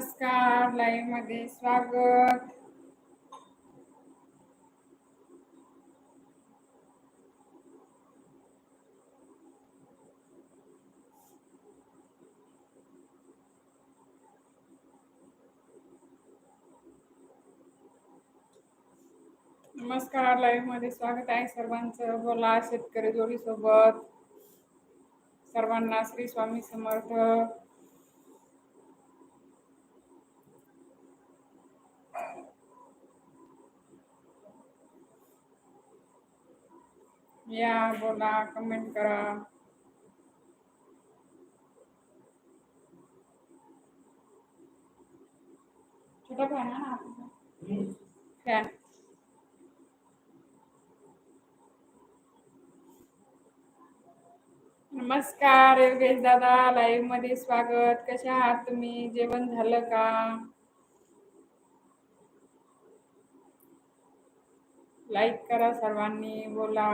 नमस्कार लाईव्हमध्ये स्वागत. नमस्कार लाईव्हमध्ये स्वागत आहे सर्वांचं. बोला शेतकरी जोडी सोबत सर्वांना श्री स्वामी समर्थ. या बोला कमेंट करा. छोटा फॅन आहे ना फॅन नमस्कार योगेश दादा लाईव्हमध्ये स्वागत. कसे आहात तुम्ही? जेवण झालं का? लाईक करा सर्वांनी बोला.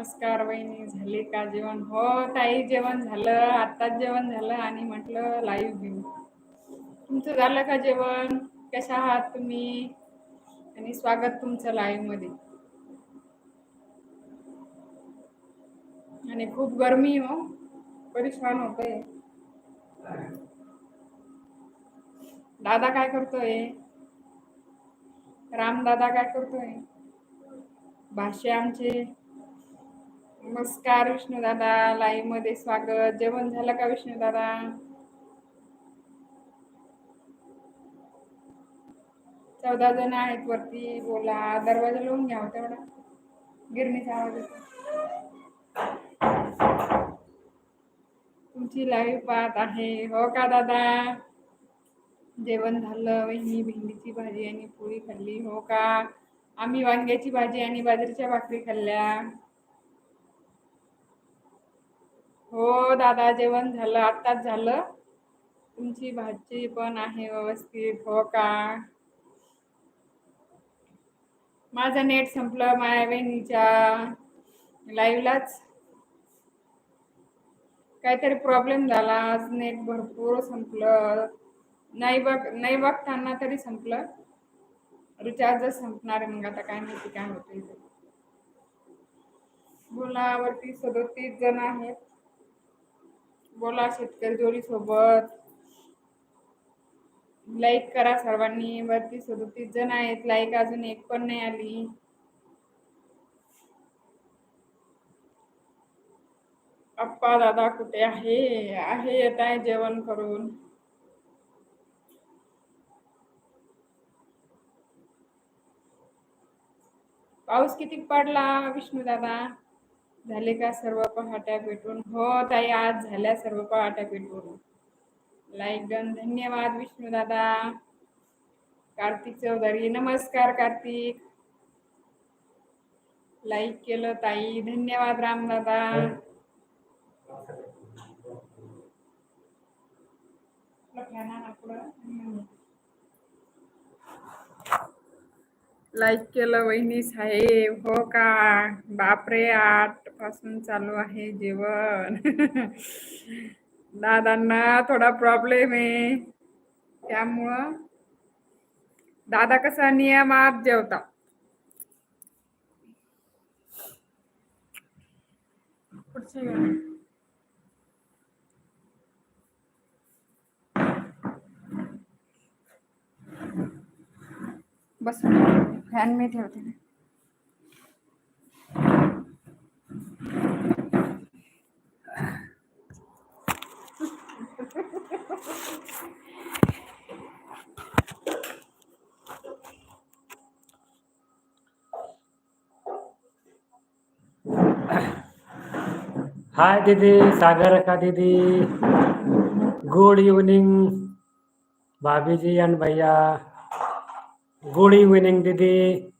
नमस्कार वहिनी झाले का जेवण? हो ताई जेवण झालं आत्ताच जेवण झालं आणि म्हटलं लाईव्ह घेऊ. तुमचं झालं का जेवण? कशा आहात तुम्ही? आणि स्वागत तुमचं लाईव्हमध्ये. आणि खूप गरमी हो. परेशान होतंय. दादा काय करतोय? रामदादा काय करतोय? भाषे आमचे. नमस्कार विष्णू दादा लाईव्हमध्ये स्वागत. जेवण झालं का विष्णू दादा चौदा जण आहेत वरती बोला. दरवाजा लावून घ्या हो तेवढा. गिरणीचा आवाज येतो. तुमची लाईव्ह पाहत आहे. हो का दादा? जेवण झालं. वहिनी भेंडीची भाजी आणि पोळी खाल्ली. हो का? आम्ही वांग्याची भाजी आणि बाजरीच्या भाकरी खाल्ल्या. हो दादा जेवण झालं आत्ताच झालं. तुमची भाजी पण आहे व्यवस्थित हो का? माझं नेट संपलं माझ्या बहिणीच्या लाईव्हलाच काहीतरी प्रॉब्लेम झाला आज नेट भरपूर संपलं. नाही बघ नाही बघताना तरी संपलं. रिचार्जच संपणार आहे मग आता काय माहिती काय होतं इथे बोला वरती सदोतीस जण आहेत. बोला शेतकरी जोडी सोबत लाईक करा सर्वांनी. वरती सदोतीस जण आहेत. लाईक अजून एक पण नाही आली. अप्पा दादा कुठे आहे? आहे येत आहे जेवण करून. पाऊस किती पडला विष्णू दादा? झाले का सर्व पहाट्या पेटून हो ताई आज झाल्या सर्व पहाट्या पेटून लाईक डन. धन्यवाद विष्णू दादा कार्तिक चौधरी नमस्कार कार्तिक. लाईक केलं ताई. धन्यवाद राम दादा लाईक केलं वहिनी साहेब. हो का? बापरे आठ. पासून चालू आहे जेवण. दादांना थोडा प्रॉब्लेम आहे. त्यामुळं दादा कसा नियमात जेवता. पुढची. बस फॅन मी ठेवते हाय दीदी सागर का दीदी। गुड इवनिंग भाभी जी एंड भैया। गुड इवनिंग दीदी।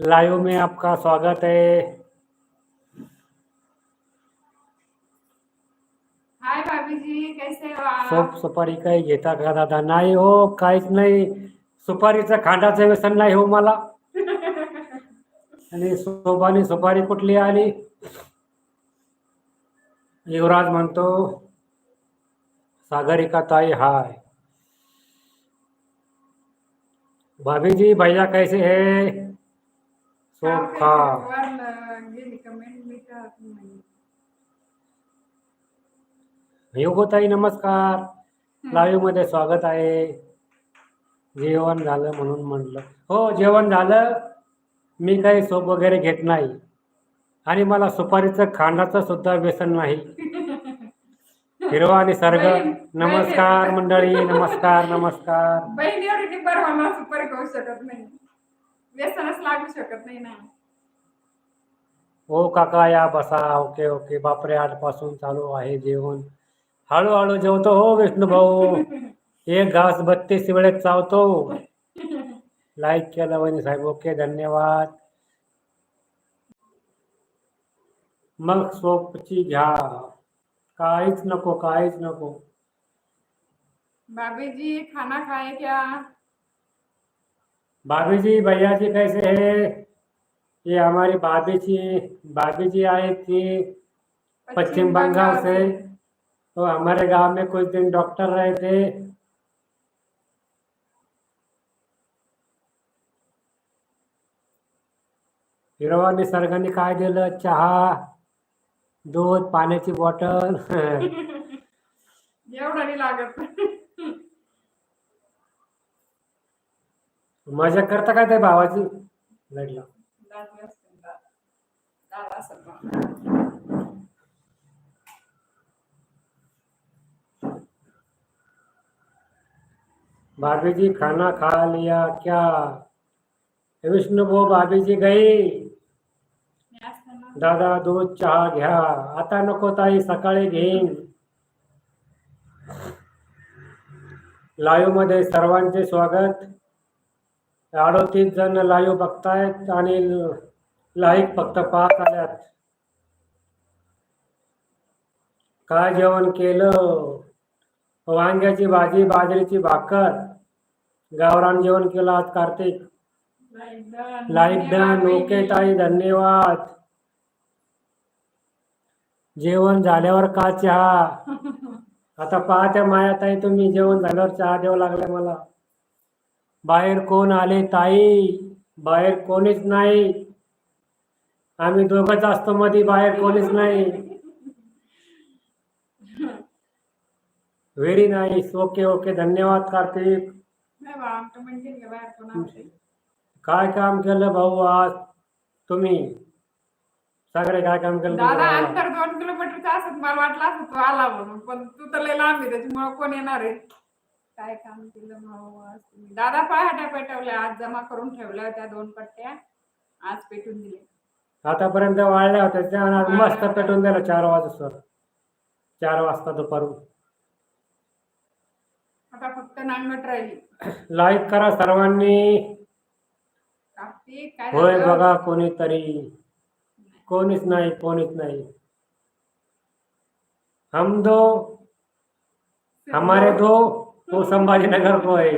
लाइव में आपका स्वागत है। हाय कैसे हो आप? सोप सुपारी काही घेता का दादा? नाही हो काहीच नाही. सुपारीचं खांडाचं व्यसन नाही हो मला. आणि शोभानी सुपारी कुठली आली? युवराज म्हणतो सागरिका ताई हाय. भाभी जी भैया कैसे है? सोखा गेली कमेंट मी टाकत नाही. योगोताई नमस्कार. लाईव्हमध्ये स्वागत आहे. जेवण झालं म्हणून म्हटलं हो जेवण झालं. मी काही सोप वगैरे घेत नाही. आणि मला सुपारीचं खांडाचं सुद्धा व्यसन नाही. हिरवा आणि सर्ग. नमस्कार मंडळी नमस्कार नमस्कार. बहिणीवर डिपर मला सुपर करू शकत नाही. व्यसनच लागू शकत नाही ना. ओ काका या बसा. Okay okay. बापरे आजपासून चालू आहे जेवण. हळूहळू जेवतो हो विष्णू भाऊ. एक घास बत्तीस वेळेत चावतो. लाईक केलं वहिनी साहेब. ओके धन्यवाद. मग सोपची घ्या. काहीच नको काहीच नको. भाभी जी खाना खाए क्या? भाभी जी भैया जी कैसे है? ये हमारी भाभी जी भाभी जी आई थी पश्चिम बंगाल से। तो हमारे गांव में कुछ दिन डॉक्टर रहे थे। हिरवा निसर्गाने काय दिलं चहा दूध पाण्याची बॉटल। एवढं नाही लागत. मजा करता काय त्या भावाची? लढला भाभी जी खाना खा लिया क्या? विष्णू भाऊ भाभी जी गई। दादा दूध चहा घ्या। आता नको ताई सकाळी घेईन। लाईव्हमध्ये सर्वांचे स्वागत. अडोतीस जण लाईव्ह बघतायत आणि लाईक फक्त पाच आल्यात. काय जेवण केलं? वांग्याची भाजी बाजरीची भाकर. गावरान जेवण केलं आज कार्तिक. लाईक डन ओके ताई धन्यवाद. जेवण झाल्यावर का चहा? आता पाहत्या माया ताई तुम्ही जेवण झाल्यावर चहा द्यावं लागलं मला. बाहेर कोण आले ताई? बाहेर कोणीच नाही. आम्ही दोघंच असतो मध्ये बाहेर कोणीच नाही. Very nice. Okay okay. धन्यवाद कार्तिक. काय काम केलं भाऊ आज तुम्ही? सगळे काय काम केलं दादा? अंतर दोन किलोमीटरचा असत मला वाटलं असं तू आला म्हणून. पण तू तर लय लांब आहे त्याच्यामुळे कोण येणार आहे? काय काम केलं भाऊ आज तुम्ही? दादा पहाट्या पेटवल्या आज जमा करून ठेवल्या होत्या दोन पट्ट्या. आज पेटून दिले आतापर्यंत वाळल्या होत्या त्या मस्त पेटून दिलं चार वाजता. चार वाजता दुपारून. आता फक्त नांगट राहिली. लाईक करा सर्वांनी. कार्तिक काय होय झालं? बघा कोणीतरी. कोणीच नाही कोणीच नाही. हम दो हमारे दो वो संभाजीनगर को है.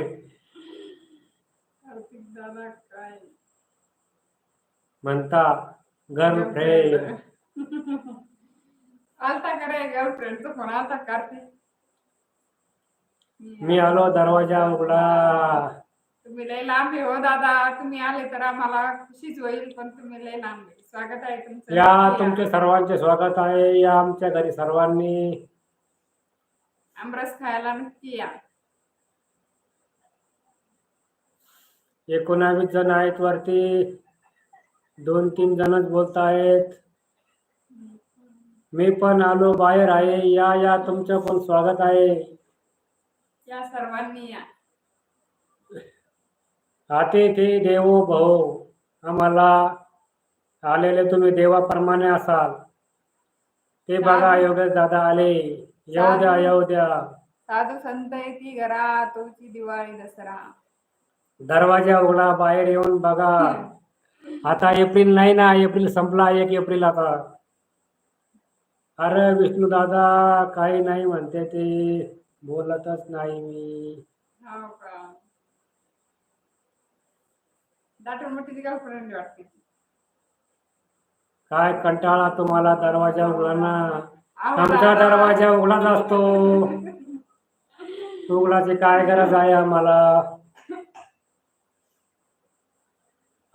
कार्तिक दादा काय? म्हणता गर्लफ्रेंड आलता करे गर्लफ्रेंडचा फोन आलता कार्तिक मी आलो दरवाजा उघडा. तुम्ही लय लांब आहे हो दादा. तुम्ही आले तर आम्हाला खुशीच होईल पण तुम्ही लय लांब आहे. स्वागत आहे तुमचं. या तुमचे सर्वांचे स्वागत आहे. या आमच्या घरी सर्वांनी. आमरस खायला नक्की या. एकोणावीस जण आहेत वरती. दोन तीन जणच बोलत आहेत. मी पण आलो बाहेर आहे. या या तुमचं पण स्वागत आहे. या सर्वांनी या. अतिथी देवो भव. आम्हाला आलेले तुम्ही देवाप्रमाणे असाल. ते बघा योगेश दादा आले. येऊ द्या येऊ द्या. साधू संत येती घरा तोची दिवाळी दसरा. दरवाजा उघडा बाहेर येऊन बघा. आता एप्रिल नाही ना एप्रिल संपला एक एप्रिल आता. अरे विष्णू दादा काही नाही म्हणते ते. बोलतच नाही मी. हो का? दाटून मोठी गर्लफ्रेंड वाटते. काय कंटाळा तुम्हाला दरवाजा उघडा अहो, आमचा. दरवाजा उघडाच असतो. उघडाची काय गरज आहे आम्हाला?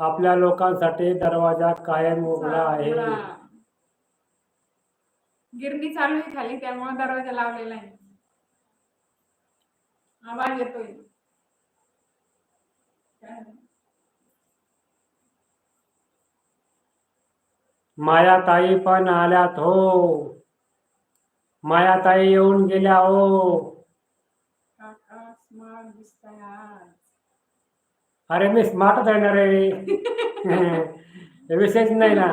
आपल्या लोकांसाठी दरवाजा कायम उघडा आहे. उघडा. गिरणी चालू आहे खाली त्यामुळे दरवाजा लावलेला आहे. आवाज़ येतोय काय? मायाताई पण आल्यात हो मायाताई येऊन गेल्या हो। अरे मी स्मार्टच आहे ना रे. विशेष नाही ना.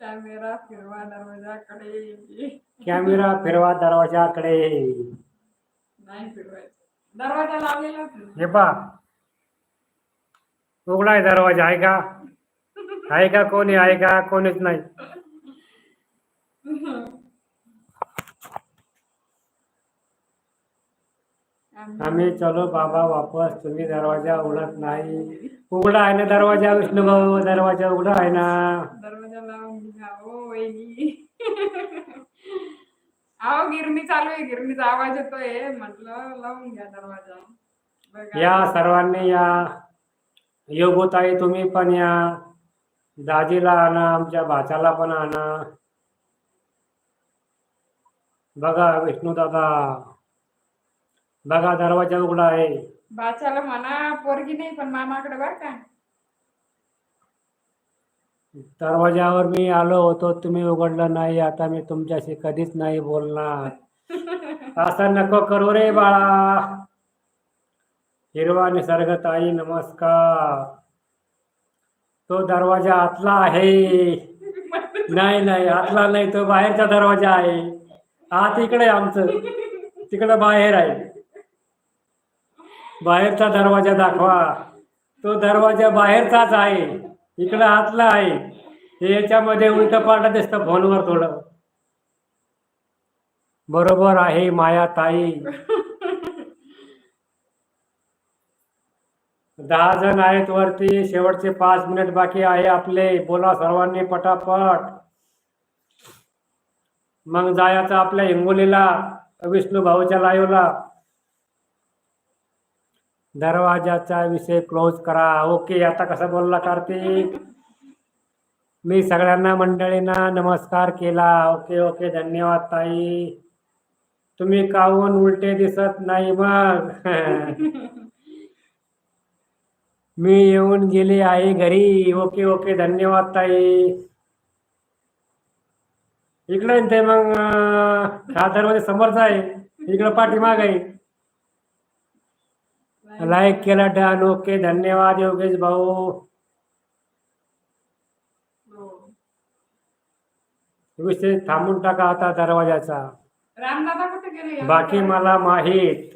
कॅमेरा फिरवा दरवाजाकडे. कॅमेरा फिरवा दरवाजाकडे. नाही फिरवायचं. दरवाजा लावलेला. हे पा उघडाय दरवाजा आहे का? आहे का? कोणी आहे का? कोणीच नाही. आम्ही चलो बाबा वापस तुम्ही दरवाजा उघडत नाही. उघडा आहे ना दरवाजा विष्णू भाऊ दरवाजा उघडा आहे ना? दरवाजा लावून अहो गिरणी चालू आहे गिरणीचा आवाज येतोय. म्हटलं लावून घ्या दरवाजा. बघा. या सर्वांनी या. योगोताई तुम्ही पण या. दाजीला आणा आमच्या भाच्याला पण आणा. बघा विष्णू दादा. बघा दरवाजा उघडा आहे. बाच्याला म्हणा पोरगी नाही पण मामाकडे बर का? दरवाजावर मी आलो होतो तुम्ही उघडलं नाही आता मी तुमच्याशी कधीच नाही बोलणार. असं नको करू रे बाळा. हिरवा निसर्ग ताई नमस्कार. तो दरवाजा आतला आहे. नाही नाही आतला नाही तो बाहेरचा दरवाजा आहे. आत इकडे आमचं. तिकडं बाहेर आहे. बाहेरचा दरवाजा दाखवा. तो दरवाजा बाहेरचाच आहे. इकडं आतला आहे. हे याच्यामध्ये उलट पालट दिसतं फोनवर थोडं. बरोबर आहे माया ताई. दहा जण आहेत वरती शेवटचे पाच मिनिट बाकी आहे आपले. बोला सर्वांनी पटापट. मग जायचं आपल्या हिंगोलीला विष्णू भाऊच्या लाईव्हला दरवाजाचा विषय क्लोज करा. ओके आता कसं बोलला कार्तिक? मी सगळ्यांना मंडळींना नमस्कार केला. ओके ओके धन्यवाद ताई. तुम्ही काहून उलटे दिसत नाही मग? मी येऊन गेले आहे घरी. ओके ओके धन्यवाद ताई. इकडे ते मग दरवाजे समोरचा आहे. इकडं पाठीमाग आहे. लाईक केला डन ओके धन्यवाद योगेश भाऊ. हो. विषय थांबून टाका आता दरवाजाचा. रामदादा कुठे गेले? बाकी मला माहीत.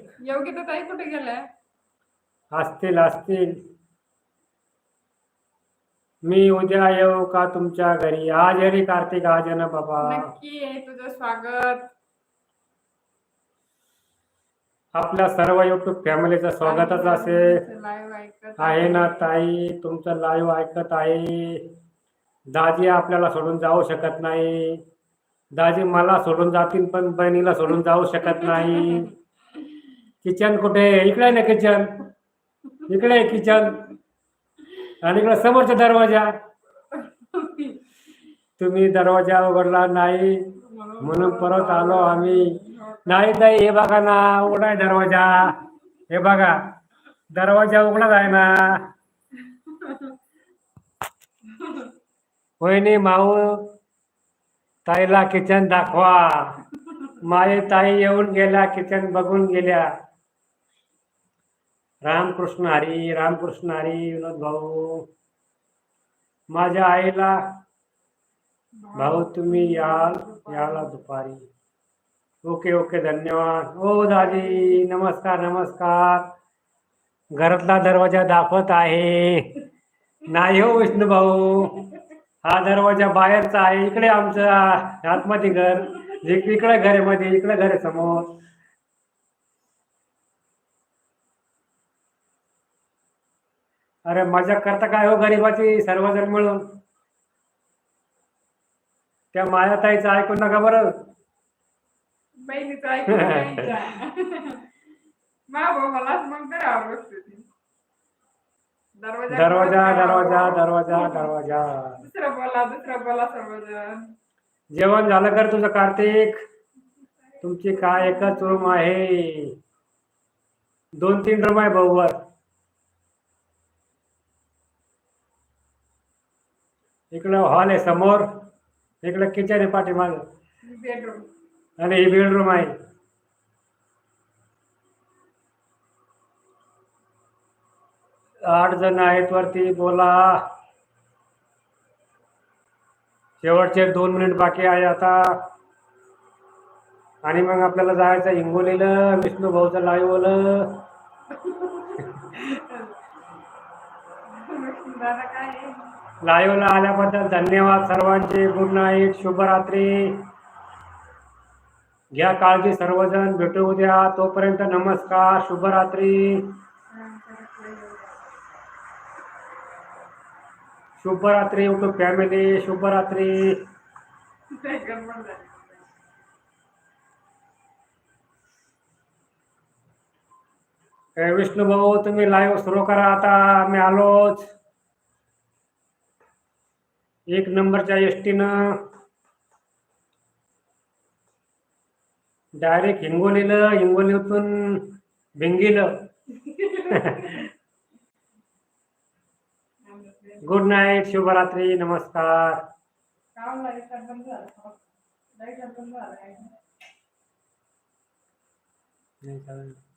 ताई कुठे गेल्या असतील असतील. मी उद्या येऊ का तुमच्या घरी? आज रे कार्तिक आज ना बाबा. नक्की तुझं स्वागत. आपल्या सर्व युट्यूब फॅमिलीचं स्वागतच ऐकत आहे. ना ताई? तुमचं लाईव्ह ऐकत आहे. दाजी आपल्याला सोडून जाऊ शकत नाही. दाजी मला सोडून जातील पण बहिणीला सोडून जाऊ शकत नाही. किचन कुठे? आहे? इकडे ना किचन. इकडे किचन. आणि इकडे समोरचा दरवाजा. तुम्ही दरवाजा उघडला नाही. म्हणून परत आलो आम्ही. नाही ताई हे बघा ना उघडा दरवाजा. हे बघा दरवाजा उघडाच आहे ना. वहिनी माऊ ताईला किचन दाखवा. माझे ताई येऊन गेल्या किचन बघून गेल्या. रामकृष्ण हरी रामकृष्ण हरी विनोद भाऊ. माझ्या आईला भाऊ तुम्ही याल याला दुपारी. ओके ओके धन्यवाद. ओ दादी नमस्कार नमस्कार. घरातला दरवाजा दाखवत आहे. नाही हो विष्णू भाऊ. हा दरवाजा बाहेरचा आहे. इकडे आमचा आतमध्ये घर. इकडे घरमध्ये इकडे घर समोर अरे मजा करता काय हो गरीबाची सर्वजण मिळून? त्या मायाताईचं ऐकून नका बरं. बहिणीचं ऐकून घ्यायच्या. मा भाऊ मला मग दरावर बसते ती दरवाजा दरवाजा दरवाजा. दरवाजा दरवाजा दुसरं बोला दुसरं बोला सर्वजण जेवण झालं कर तुझं कार्तिक तुमची काय एकच रूम आहे दोन तीन रूम आहे भाऊवर इकडं हॉल आहे समोर इकडं किचन आहे पाठीमाग बेडरूम आणि ही बेडरूम आहे. आठ जण आहेत वरती बोला. शेवटचे दोन मिनिट बाकी आहे आता. आणि मग आपल्याला जायचं हिंगोलीला विष्णू भाऊचं लाईव्ह दादा काय आहे? लाईव्हला आल्याबद्दल धन्यवाद सर्वांचे. गुड नाईट शुभरात्री. घ्या काळजी सर्वजण भेटू उद्या. तोपर्यंत नमस्कार शुभरात्री. शुभरात्री युट्यूब फॅमिली शुभरात्री. विष्णू भाऊ तुम्ही लाईव्ह सुरू करा आता. आम्ही आलोच. एक नंबरच्या एस डायरेक्ट हिंगोलीला हिंगोलीतून भिंगीलं. गुड नाईट शुभरात्री नमस्कार. झालं नाही